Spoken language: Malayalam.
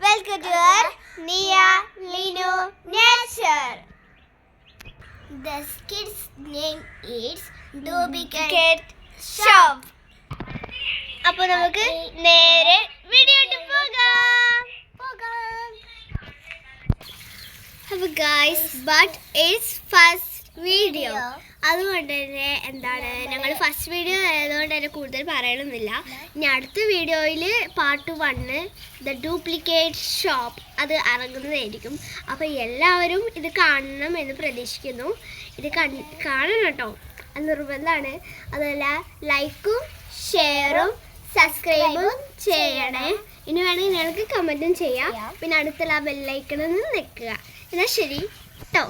Welcome to Niya Linu nature The kid's name is Dubicate. Get shop അപ്പൊ നമുക്ക് നേരെ വീഡിയോട്ട് പോകാം. അപ്പൊ guys but it's first video അതുകൊണ്ട് തന്നെ എന്താണ് ഞങ്ങൾ ഫസ്റ്റ് വീഡിയോ ആയതുകൊണ്ട് തന്നെ കൂടുതൽ പറയണമെന്നില്ല ഇനി അടുത്ത വീഡിയോയിൽ part one the duplicate shop അത് ഇറങ്ങുന്നതായിരിക്കും അപ്പോൾ എല്ലാവരും ഇത് കാണണം എന്ന് പ്രതീക്ഷിക്കുന്നു. ഇത് കാണണം കേട്ടോ. അത് നിർബന്ധമാണ്. അതല്ല ലൈക്കും ഷെയറും സബ്സ്ക്രൈബും ചെയ്യണേ. ഇനി വേണമെങ്കിൽ നിങ്ങൾക്ക് കമന്റും ചെയ്യാം. പിന്നെ അടുത്തുള്ള ആ ബെല്ലൈക്കണിൽ നിൽക്കുക. എന്നാൽ ശരി. കേട്ടോ.